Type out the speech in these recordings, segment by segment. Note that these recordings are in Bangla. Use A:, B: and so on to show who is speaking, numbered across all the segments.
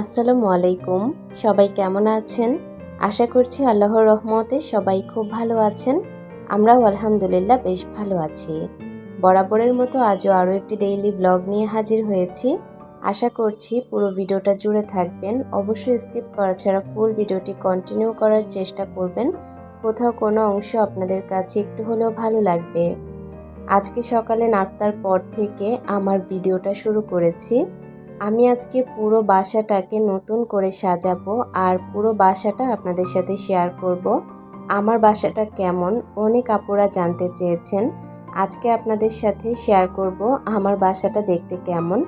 A: আসসালামু আলাইকুম। সবাই কেমন আছেন? আশা করছি আল্লাহর রহমতে সবাই খুব ভালো আছেন। আমরাও আলহামদুলিল্লাহ বেশ ভালো আছি। বরাবরের মতো আজও আরও একটি ডেইলি ব্লগ নিয়ে হাজির হয়েছি। আশা করছি পুরো ভিডিওটা জুড়ে থাকবেন। অবশ্যই স্কিপ করা ছাড়া ফুল ভিডিওটি কন্টিনিউ করার চেষ্টা করবেন। কোথাও কোনো অংশ আপনাদের কাছে একটু হলেও ভালো লাগবে। আজকে সকালে নাস্তার পর থেকে আমার ভিডিওটা শুরু করেছি। আমি আজকে পুরো বাসাটাকে নতুন করে সাজাবো আর পুরো বাসাটা আপনাদের সাথে শেয়ার করব। আমার বাসাটা কেমন? অনেক আপুরা জানতে চেয়েছেন। আজকে আপনাদের সাথে শেয়ার করব আমার বাসাটা দেখতে কেমন।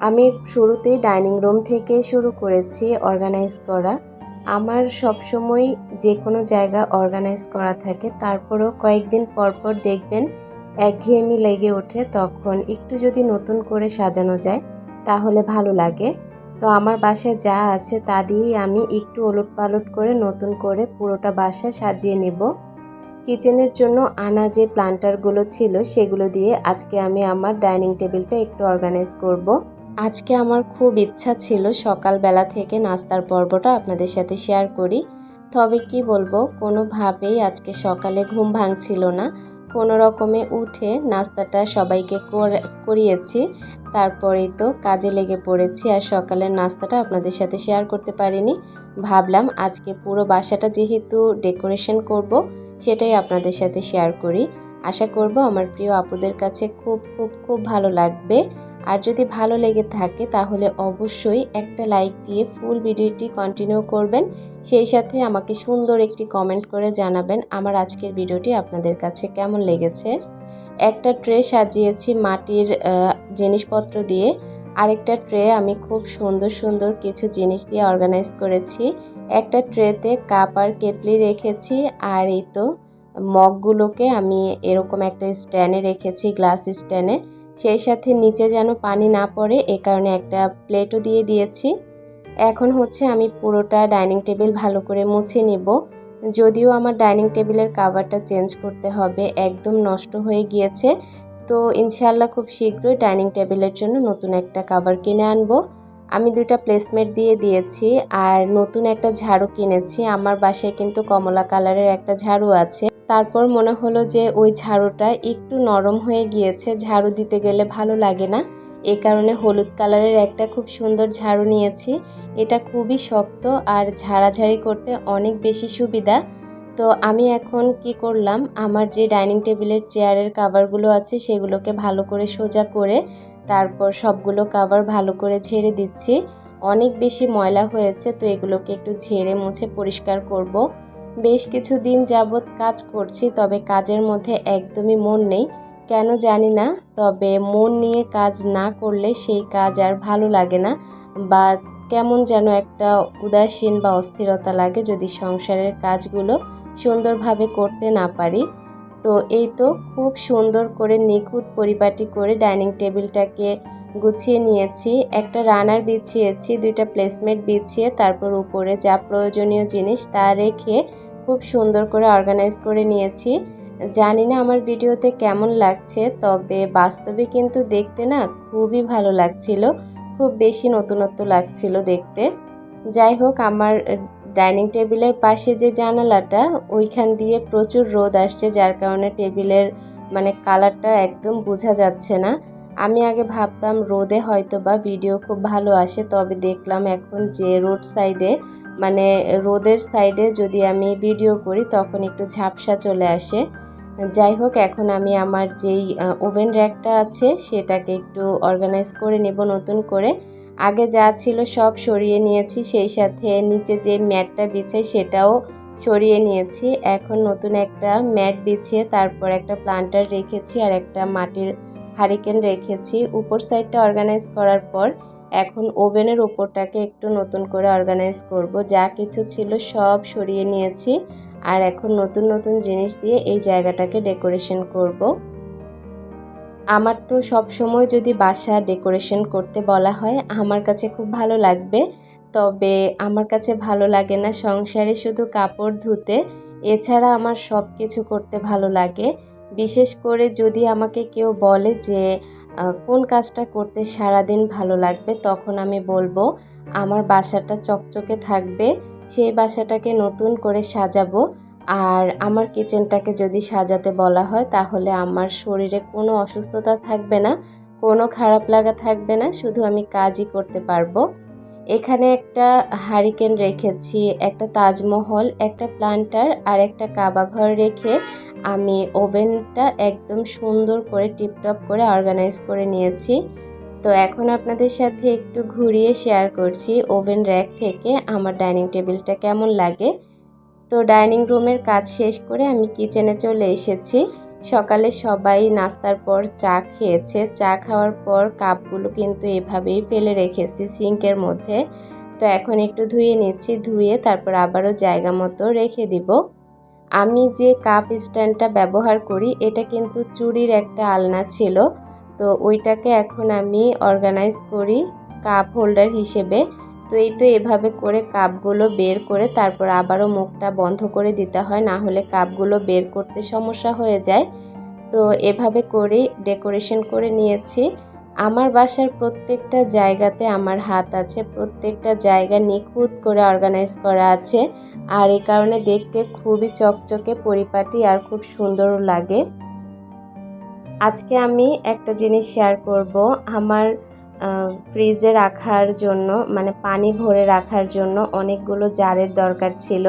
A: আমি শুরুতেই ডাইনিং রুম থেকে শুরু করেছি অর্গানাইজ করা। আমার সবসময় যে কোনো জায়গা অর্গানাইজ করা থাকে। তারপরেও কয়েকদিন পরপর দেখবেন একঘেয়েমি লেগে ওঠে। তখন একটু যদি নতুন করে সাজানো যায় তাহলে ভালো লাগে। তো আমার বাসায় যা আছে তা দিয়েই আমি একটু ওলট পালট করে নতুন করে পুরোটা বাসা সাজিয়ে নেব। কিচেনের জন্য আনা যে প্লান্টারগুলো ছিল সেগুলো দিয়ে আজকে আমি আমার ডাইনিং টেবিলটা একটু অর্গানাইজ করব। আজকে আমার খুব ইচ্ছা ছিল সকালবেলা থেকে নাস্তার পর্বটা আপনাদের সাথে শেয়ার করি। তবে কি বলব, কোনোভাবেই আজকে সকালে ঘুম ভাঙছিল না। কোনো রকমে উঠে নাস্তাটা সবাইকে করিয়েছি। তারপরে তো কাজে লেগে পড়েছি আর সকালের নাস্তাটা আপনাদের সাথে শেয়ার করতে পারিনি। ভাবলাম আজকে পুরো বাসাটা যেহেতু ডেকোরেশন করব, সেটাই আপনাদের সাথে শেয়ার করি। আশা করব আমার প্রিয় আপুদের কাছে খুব খুব খুব ভালো লাগবে। আর যদি ভালো লেগে থাকে তাহলে অবশ্যই একটা লাইক দিয়ে ফুল ভিডিওটি কন্টিনিউ করবেন। সেই সাথে আমাকে সুন্দর একটি কমেন্ট করে জানাবেন আমার আজকের ভিডিওটি আপনাদের কাছে কেমন লেগেছে। একটা ট্রে সাজিয়েছি মাটির জিনিসপত্র দিয়ে। আরেকটা ট্রে আমি খুব সুন্দর সুন্দর কিছু জিনিস দিয়ে অর্গানাইজ করেছি। একটা ট্রেতে কাপ আর কেটলি রেখেছি আর এই তো মগগুলোকে আমি এরকম একটা স্ট্যান্ডে রেখেছি গ্লাস স্ট্যান্ডে সেই সাথে নিচে যেন পানি না পড়ে, এ কারণে একটা প্লেটও দিয়ে দিয়েছি। এখন হচ্ছে আমি পুরোটা ডাইনিং টেবিল ভালো করে মুছে নিব। যদিও আমার ডাইনিং টেবিলের কাভারটা চেঞ্জ করতে হবে, একদম নষ্ট হয়ে গিয়েছে। তো ইনশাল্লাহ খুব শীঘ্রই ডাইনিং টেবিলের জন্য নতুন একটা কাভার কিনে আনব। আমি দুইটা প্লেসমেট দিয়ে দিয়েছি, আর নতুন একটা ঝাড়ু কিনেছি। আমার বাসায় কিন্তু কমলা কালারের একটা ঝাড়ু আছে। তারপর মনে হলো যে ওই ঝাড়ুটা একটু নরম হয়ে গিয়েছে, ঝাড়ু দিতে গেলে ভালো লাগে না। এ কারণে হলুদ কালারের একটা খুব সুন্দর ঝাড়ু নিয়েছি। এটা খুবই শক্ত আর ঝাড়াঝাড়ি করতে অনেক বেশি সুবিধা। তো আমি এখন কি করলাম, আমার যে ডাইনিং টেবিলের চেয়ারের কাভারগুলো আছে সেগুলোকে ভালো করে সোজা করে তারপর সবগুলো কাভার ভালো করে ঝেড়ে দিচ্ছি। অনেক বেশি ময়লা হয়েছে, তো এগুলোকে একটু ঝেড়ে মুছে পরিষ্কার করব। বেশ কিছু দিন যাবৎ কাজ করছি, তবে কাজের মধ্যে একদমই মন নেই। কেন জানি না, তবে মন নিয়ে কাজ না করলে সেই কাজ আর ভালো লাগে না বা কেমন যেন একটা উদাসীন বা অস্থিরতা লাগে যদি সংসারের কাজগুলো সুন্দরভাবে করতে না পারি। তো এই তো খুব সুন্দর করে নিখুঁত পরিপাটি করে ডাইনিং টেবিলটাকে গুছিয়ে নিয়েছি। একটা রানার বিছিয়েছি, দুইটা প্লেসমেট বিছিয়ে তারপর উপরে যা প্রয়োজনীয় জিনিস তা রেখে খুব সুন্দর করে অর্গানাইজ করে নিয়েছি। জানি না আমার ভিডিওতে কেমন লাগছে, তবে বাস্তবে কিন্তু দেখতে না খুবই ভালো লাগছিল, খুব বেশি নতুনত্ব লাগছিল দেখতে। যাই হোক, আমার ডাইনিং টেবিলের পাশে যে জানালাটা, ওইখান দিয়ে প্রচুর রোদ আসছে, যার কারণে টেবিলের মানে কালারটা একদম বোঝা যাচ্ছে না। আমি আগে ভাবতাম রোদে হয়তো বা ভিডিও খুব ভালো আসে, তবে দেখলাম এখন যে রোড সাইডে মানে রোদের সাইডে যদি আমি ভিডিও করি, তখন একটু ঝাপসা চলে আসে। যাই হোক, এখন আমি আমার যেই ওভেন র্যাকটা আছে, সেটাকে একটু অর্গানাইজ করে নেব নতুন করে। আগে যা ছিল সব সরিয়ে নিয়েছি, সেই সাথে নিচে যে ম্যাটটা বিছাই সেটাও সরিয়ে নিয়েছি। এখন নতুন একটা ম্যাট বিছিয়ে তারপর একটা প্লান্টার রেখেছি আর একটা মাটির হারিকেন রেখেছি। উপর সাইডটা অর্গানাইজ করার পর এখন ওভেনের ওপরটাকে একটু নতুন করে অর্গানাইজ করব। যা কিছু ছিল সব সরিয়ে নিয়েছি আর এখন নতুন নতুন জিনিস দিয়ে এই জায়গাটাকে ডেকোরেশন করব। আমার তো সব সময় যদি বাসা ডেকোরেশন করতে বলা হয়, আমার কাছে খুব ভালো লাগবে। তবে আমার কাছে ভালো লাগে না সংসারে শুধু কাপড় ধুতে, এছাড়া আমার সব কিছু করতে ভালো লাগে। বিশেষ করে যদি আমাকে কেউ বলে যে কোন কাজটা করতে সারাদিন ভালো লাগবে, তখন আমি বলব, আমার বাসাটা চকচকে থাকবে, সেই বাসাটাকে নতুন করে সাজাবো। আর আমার কিচেনটাকে যদি সাজাতে বলা হয়, তাহলে আমার শরীরে কোনো অসুস্থতা থাকবে না, কোনো খারাপ লাগা থাকবে না, শুধু আমি কাজই করতে পারব। এখানে একটা হারিকেন রেখেছি, একটা তাজমহল, একটা প্লান্টার আর একটা কাবাঘর রেখে আমি ওভেনটা একদম সুন্দর করে টিপটপ করে অর্গানাইজ করে নিয়েছি। তো এখন আপনাদের সাথে একটু ঘুরিয়ে শেয়ার করছি ওভেন র্যাক থেকে আমার ডাইনিং টেবিলটা কেমন লাগে। তো ডাইনিং রুমের কাজ শেষ করে আমি কিচেনে চলে এসেছি। সকালে সবাই নাস্তার পর চা খেয়েছে। চা খাওয়ার পর কাপগুলো কিন্তু এভাবেই ফেলে রেখেছি সিঙ্কের মধ্যে। তো এখন একটু ধুয়ে নিচ্ছি, ধুয়ে তারপর আবারও জায়গা মতো রেখে দিব। আমি যে কাপ স্ট্যান্ডটা ব্যবহার করি, এটা কিন্তু চুরির একটা আলনা ছিল। তো ওইটাকে এখন আমি অর্গানাইজ করি কাপ হোল্ডার হিসেবে। তো এই তো এভাবে করে কাপগুলো বের করে তারপর আবারও মুখটা বন্ধ করে দিতে হয়, না হলে কাপগুলো বের করতে সমস্যা হয়ে যায়। তো এভাবে করে ডেকোরেশন করে নিয়েছি। আমার বাসার প্রত্যেকটা জায়গাতে আমার হাত আছে, প্রত্যেকটা জায়গা নিখুঁত করে অর্গানাইজ করা আছে। আর এই কারণে দেখতে খুবই চকচকে, পরিপাটি আর খুব সুন্দর লাগে। আজকে আমি একটা জিনিস শেয়ার করব। আমার ফ্রিজে রাখার জন্য মানে পানি ভরে রাখার জন্য অনেকগুলো জারের দরকার ছিল।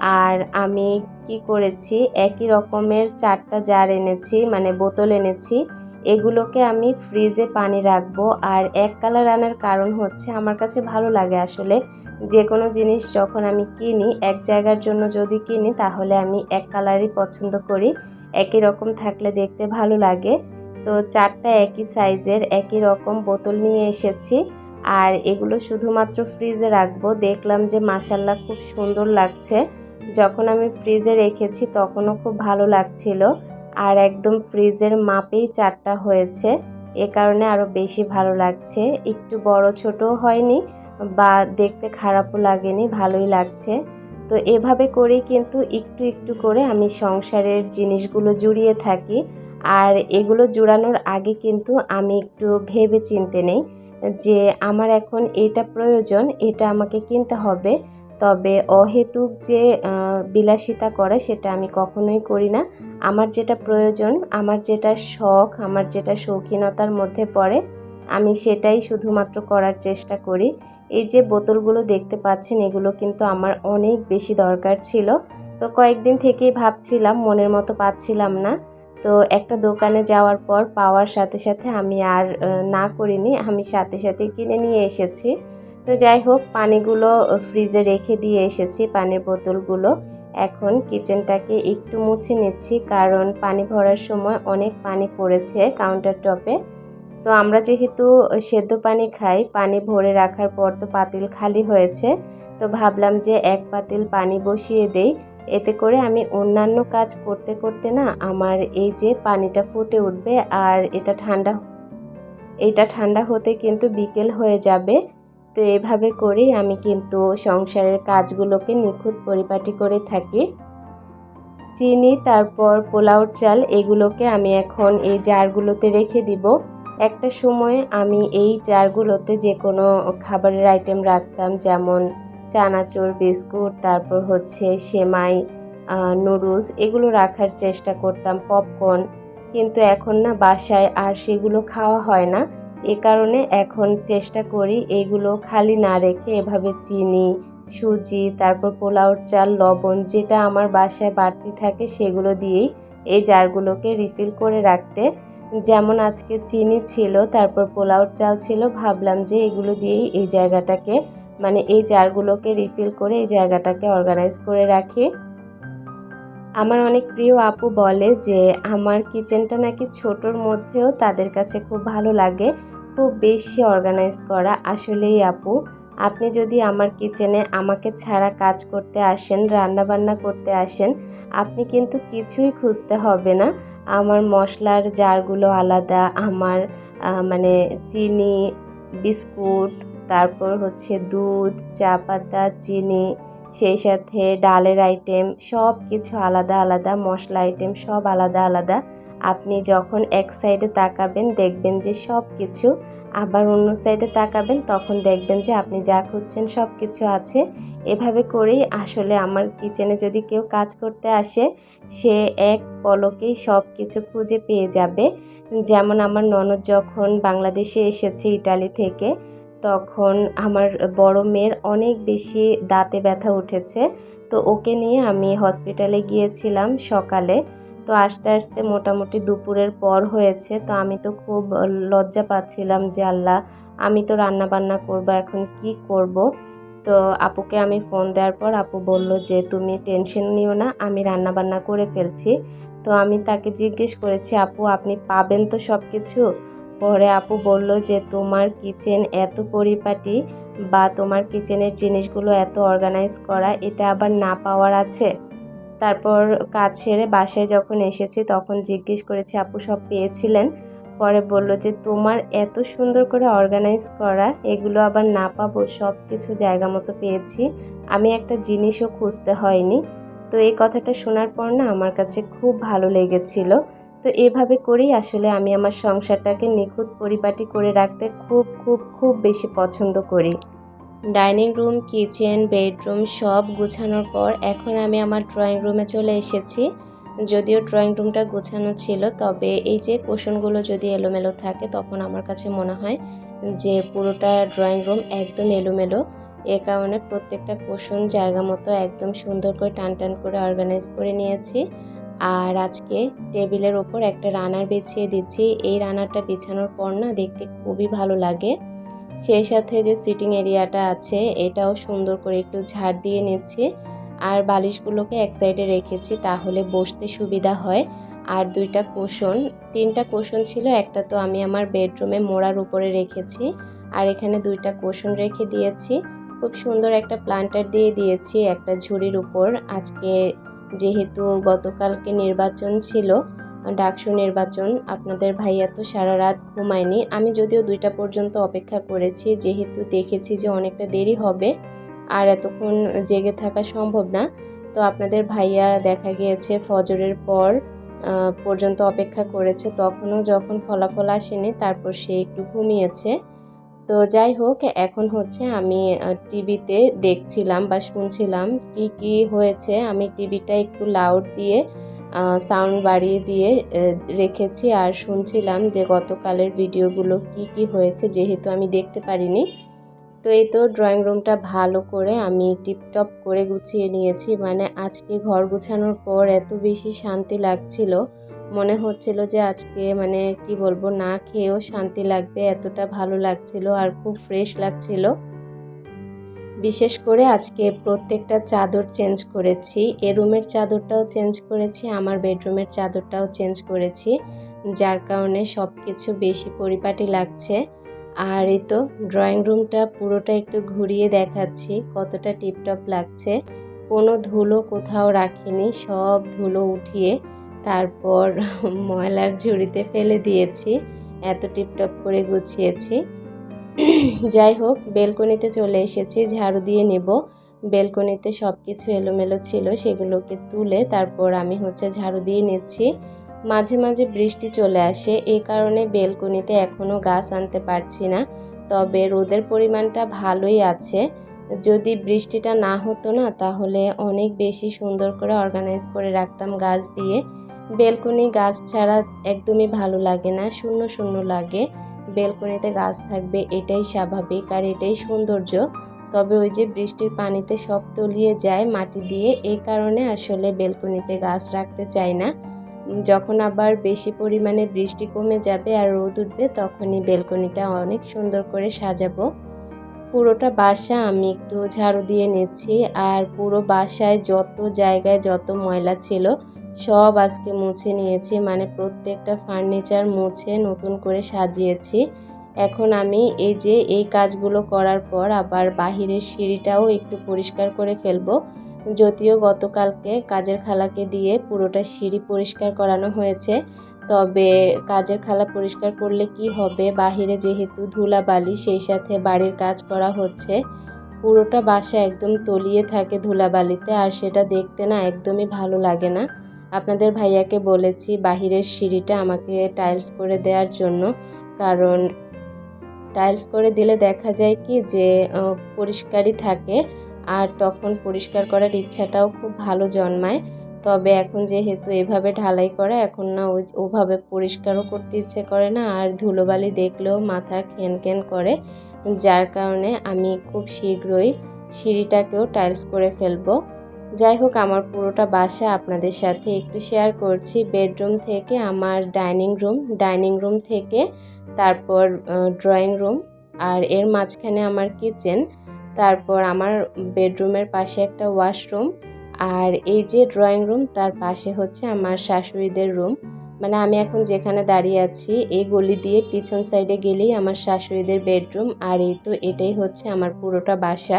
A: আর আমি কি করেছি, একই রকমের চারটা জার এনেছি মানে বোতল এনেছি। এগুলোকে আমি ফ্রিজে পানি রাখব। আর এক কালার আনার কারণ হচ্ছে, আমার কাছে ভালো লাগে আসলে যে কোনো জিনিস যখন আমি কিনি, এক জায়গার জন্য যদি কিনি, তাহলে আমি এক কালারই পছন্দ করি। একই রকম থাকলে দেখতে ভালো লাগে। তো চারটা একই সাইজের, একই রকম বোতল নিয়ে এসেছি। আর এগুলো শুধুমাত্র ফ্রিজে রাখব। দেখলাম যে মাসাল্লা খুব সুন্দর লাগছে। যখন আমি ফ্রিজে রেখেছি তখনও খুব ভালো লাগছিল। আর একদম ফ্রিজের মাপেই চারটা হয়েছে। এ কারণে আরও বেশি ভালো লাগছে। একটু বড় ছোটও হয়নি বা দেখতে খারাপও লাগেনি, ভালোই লাগছে। তো এভাবে করেই কিন্তু একটু একটু করে আমি সংসারের জিনিসগুলো জুড়িয়ে থাকি। আর এগুলো জোড়ানোর আগে কিন্তু আমি একটু ভেবে চিনতে নেই যে আমার এখন এটা প্রয়োজন, এটা আমাকে কিনতে হবে। তবে অহেতুক যে বিলাসিতা করে সেটা আমি কখনোই করি না। আমার যেটা প্রয়োজন, আমার যেটা শখ, আমার যেটা শৌখিনতার মধ্যে পড়ে, আমি সেটাই শুধুমাত্র করার চেষ্টা করি। এই যে বোতলগুলো দেখতে পাচ্ছেন, এগুলো কিন্তু আমার অনেক বেশি দরকার ছিল। তো কয়েকদিন থেকেই ভাবছিলাম, মনের মতো পাচ্ছিলাম না। তো একটা দোকানে যাওয়ার পর পাওয়ার সাথে সাথে আমি আর না করিনি, আমি সাথে সাথে কিনে নিয়ে এসেছি। তো যাই হোক, পানিগুলো ফ্রিজে রেখে দিয়ে এসেছি পানির বোতলগুলো। এখন কিচেনটাকে একটু মুছে নিচ্ছি, কারণ পানি ভরার সময় অনেক পানি পড়েছে কাউন্টার টপে তো আমরা যেহেতু সেদ্ধ পানি খাই, পানি ভরে রাখার পর তো পাতিল খালি হয়েছে। তো ভাবলাম যে এক পাতিল পানি বসিয়ে দেই। এতে করে আমি অন্যান্য কাজ করতে করতে না আমার এই যে পানিটা ফুটে উঠবে আর এটা ঠান্ডা এটা ঠান্ডা হতে কিন্তু বিকেল হয়ে যাবে। তো এভাবে করেই আমি কিন্তু সংসারের কাজগুলোকে নিখুঁত পরিপাটি করে থাকি। চিনি, তারপর পোলাওর চাল এগুলোকে আমি এখন এই জারগুলোতে রেখে দিব। একটা সময় আমি এই জারগুলোতে যে কোনো খাবারের আইটেম রাখতাম, যেমন চানাচুর, বিস্কুট, তারপর হচ্ছে সেমাই নুডলস এগুলো রাখার চেষ্টা করতাম, পপকর্ন। কিন্তু এখন না বাসায় আর সেগুলো খাওয়া হয় না। এ কারণে এখন চেষ্টা করি এগুলো খালি না রেখে এভাবে চিনি, সুজি, তারপর পোলাওর চাল, লবণ যেটা আমার বাসায় বাড়তি থাকে সেগুলো দিয়েই এই জারগুলোকে রিফিল করে রাখতে। যেমন আজকে চিনি ছিল, তারপর পোলাওর চাল ছিল, ভাবলাম যে এগুলো দিয়েই এই জায়গাটাকে মানে এই জারগুলোকে রিফিল করে এই জায়গাটাকে অর্গানাইজ করে রাখি। আমার অনেক প্রিয় আপু বলে যে, আমার কিচেনটা নাকি ছোটোর মধ্যেও তাদের কাছে খুব ভালো লাগে। খুব বেশি অর্গানাইজ করা। আসলেই আপু, আপনি যদি আমার কিচেনে আমাকে ছাড়া কাজ করতে আসেন রান্না বান্না করতে আসেন, আপনি কিন্তু কিছুই খুঁজতে হবে না। আমার মশলার জারগুলো আলাদা, আমার মানে চিনি, বিস্কুট তারপর হচ্ছে দুধ, চা পাতা, চিনি, সেই সাথে ডালের আইটেম সব কিছু আলাদা আলাদা, মশলা আইটেম সব আলাদা আলাদা। আপনি যখন এক সাইডে তাকাবেন, দেখবেন যে সব কিছু আবার অন্য সাইডে তাকাবেন, তখন দেখবেন যে আপনি যা খুঁজছেন সব কিছু আছে। এভাবে করেই আসলে আমার কিচেনে যদি কেউ কাজ করতে আসে, সে এক পলকেই সব কিছু খুঁজে পেয়ে যাবে। যেমন আমার ননদ যখন বাংলাদেশে এসেছে ইটালি থেকে তখন আমার বড় মেয়ের অনেক বেশি দাঁতে ব্যথা উঠেছে। তো ওকে নিয়ে আমি হসপিটালে গিয়েছিলাম সকালে। তো আস্তে আস্তে মোটামুটি দুপুরের পর হয়েছে। তো আমি তো খুব লজ্জা পাচ্ছিলাম যে, আল্লাহ, আমি তো রান্না বান্না করব, এখন কি করব? তো আপুকে আমি ফোন দেওয়ার পর আপু বলল যে, তুমি টেনশন নিও না, আমি রান্না বান্না করে ফেলছি। তো আমি তাকে জিজ্ঞেস করেছি, আপু, আপনি পাবেন তো সব কিছু পরে আপু বলল যে, তোমার কিচেন এত পরিপাটি বা তোমার কিচেনের জিনিসগুলো এত অর্গানাইজ করা, এটা আবার না পাওয়ার আছে? তারপর কাজ সেরে বাসায় যখন এসেছি, তখন জিজ্ঞেস করেছি, আপু, সব পেয়েছিলেন? পরে বলল যে, তোমার এত সুন্দর করে অর্গানাইজ করা, এগুলো আবার না পাবো সব কিছু জায়গা মতো পেয়েছি। আমি একটা জিনিসও খুঁজতে হয়নি। তো এই কথাটা শোনার পর না, আমার কাছে খুব ভালো লেগেছিল। তো এভাবে করেই আসলে আমি আমার সংসারটাকে নিখুঁত পরিপাটি করে রাখতে খুব খুব খুব বেশি পছন্দ করি। ডাইনিং রুম, কিচেন, বেডরুম সব গুছানোর পর এখন আমি আমার ড্রয়িং রুমে চলে এসেছি। যদিও ড্রয়িং রুমটা গোছানো ছিল, তবে এই যে কোশনগুলো যদি এলোমেলো থাকে, তখন আমার কাছে মনে হয় যে পুরোটা ড্রয়িং রুম একদম এলোমেলো। এ কারণে প্রত্যেকটা কোশন জায়গা মতো একদম সুন্দর করে টান টান করে অর্গানাইজ করে নিয়েছি। আর আজকে টেবিলের ওপর একটা রানার বিছিয়ে দিচ্ছি। এই রানারটা বিছানোর পর না দেখতে খুবই ভালো লাগে। সেই সাথে যে সিটিং এরিয়াটা আছে, এটাও সুন্দর করে একটু ঝাড় দিয়ে নিচ্ছি। আর বালিশগুলোকে এক সাইডে রেখেছি তাহলে বসতে সুবিধা হয়। আর দুইটা কোষণ তিনটা কোষণ ছিল, একটা তো আমি আমার বেডরুমে মোড়ার উপরে রেখেছি। আর এখানে দুইটা কোষণ রেখে দিয়েছি। খুব সুন্দর একটা প্লান্টার দিয়ে দিয়েছি একটা ঝুড়ির উপর। আজকে যেহেতু গতকালকে নির্বাচন ছিল, ডাকসু নির্বাচন, আপনাদের ভাইয়া তো সারা রাত ঘুমায়নি। আমি যদিও দুইটা পর্যন্ত অপেক্ষা করেছি, যেহেতু দেখেছি যে অনেকটা দেরি হবে আর এতক্ষণ জেগে থাকা সম্ভব না। তো আপনাদের ভাইয়া দেখা গিয়েছে ফজরের পর পর্যন্ত অপেক্ষা করেছে। তখনও যখন ফলাফল আসেনি, তারপর সে একটু ঘুমিয়েছে। তো যাই হোক, এখন হচ্ছে আমি টিভিতে দেখছিলাম বা শুনছিলাম কি কি হয়েছে। আমি টিভিটা একটু লাউড দিয়ে সাউন্ড বাড়িয়ে দিয়ে রেখেছি আর শুনছিলাম যে গতকালের ভিডিওগুলো কি কি হয়েছে, যেহেতু আমি দেখতে পারিনি। তো এই তো ড্রয়িং রুমটা ভালো করে আমি টিপটপ করে গুছিয়ে নিয়েছি। মানে আজকে ঘর গুছানোর পর এত বেশি শান্তি লাগছিল। মনে হচ্ছিল যে আজকে মানে কি বলব, না খেয়েও শান্তি লাগবে, এতটা ভালো লাগছিল আর খুব ফ্রেশ লাগছিল। বিশেষ করে আজকে প্রত্যেকটা চাদর চেঞ্জ করেছি। এ রুমের চাদরটাও চেঞ্জ করেছি, আমার বেডরুমের চাদরটাও চেঞ্জ করেছি, যার কারণে সব কিছু বেশি পরিপাটি লাগছে। আর এই তো ড্রয়িং রুমটা পুরোটা একটু ঘুরিয়ে দেখাচ্ছি, কতটা টিপটপ লাগছে। কোনো ধুলো কোথাও রাখিনি, সব ধুলো উঠিয়ে তারপর ময়লার ঝুড়িতে ফেলে দিয়েছি, এত টিপটপ করে গুছিয়েছি। যাই হোক, বেলকনিতে চলে এসেছি, ঝাড়ু দিয়ে নেব। বেলকনিতে সব কিছু এলোমেলো ছিল, সেগুলোকে তুলে তারপর আমি হচ্ছে ঝাড়ু দিয়ে নিচ্ছি। মাঝে মাঝে বৃষ্টি চলে আসে, এই কারণে বেলকনিতে এখনও গাছ আনতে পারছি না। তবে রোদের পরিমাণটা ভালোই আছে। যদি বৃষ্টিটা না হতো না, তাহলে অনেক বেশি সুন্দর করে অর্গানাইজ করে রাখতাম গাছ দিয়ে। বেলকনি গাছ ছাড়া একদমই ভালো লাগে না, শূন্য শূন্য লাগে। বেলকনিতে গাছ থাকবে, এটাই স্বাভাবিক আর এটাই সৌন্দর্য। তবে ওই যে বৃষ্টির পানিতে সব তলিয়ে যায় মাটি দিয়ে এই কারণে আসলে বেলকনিতে গাছ রাখতে চাই না। যখন আবার বেশি পরিমাণে বৃষ্টি কমে যাবে আর রোদ উঠবে, তখনই বেলকনিটা অনেক সুন্দর করে সাজাবো। পুরোটা বাসা আমি একটু ঝাড়ু দিয়ে নিচ্ছি, আর পুরো বাসায় যত জায়গায় যত ময়লা ছিল সব আজকে মুছে নিয়েছি মানে প্রত্যেকটা ফার্নিচার মুছে, নতুন করে সাজিয়েছি। এখন আমি এই যে এই কাজগুলো করার পর আবার বাহিরের সিঁড়িটাও একটু পরিষ্কার করে ফেলব। যদিও গতকালকে কাজের খালাকে দিয়ে পুরোটা সিঁড়ি পরিষ্কার করানো হয়েছে, তবে কাজের খালা পরিষ্কার করলে কি হবে? বাহিরে যেহেতু ধুলাবালি, সেই সাথে বাড়ির কাজ করা হচ্ছে। পুরোটা বাসা একদম তলিয়ে থাকে ধুলাবালিতে, আর সেটা দেখতে না একদমই ভালো লাগে না। আপনাদের ভাইয়াকে বলেছি বাহিরের সিঁড়িটা আমাকে টাইলস করে দেওয়ার জন্য। কারণ টাইলস করে দিলে দেখা যায় কি যে পরিষ্কারই থাকে আর তখন পরিষ্কার করার ইচ্ছাটাও খুব ভালো জন্মায়। তবে এখন যেহেতু এভাবে ঢালাই করে, এখন না ওই ওভাবে পরিষ্কারও করতে ইচ্ছে করে না আর ধুলোবালি দেখলেও মাথা খেন করে। যার কারণে আমি খুব শীঘ্রই সিঁড়িটাকেও টাইলস করে ফেলব। যাই হোক আমার পুরোটা বাসা আপনাদের সাথে একটু শেয়ার করছি। বেডরুম থেকে আমার ডাইনিং রুম ডাইনিং রুম থেকে তারপর ড্রয়িং রুম আর এর মাঝখানে আমার কিচেন তারপর আমার বেডরুমের পাশে একটা ওয়াশরুম আর এই যে ড্রয়িং রুম তার পাশে হচ্ছে আমার শাশুড়িদের রুম মানে আমি এখন যেখানে দাঁড়িয়ে আছি, এই গলি দিয়ে পিছন সাইডে গেলেই আমার শাশুড়িদের বেডরুম আর এই তো এটাই হচ্ছে আমার পুরোটা বাসা।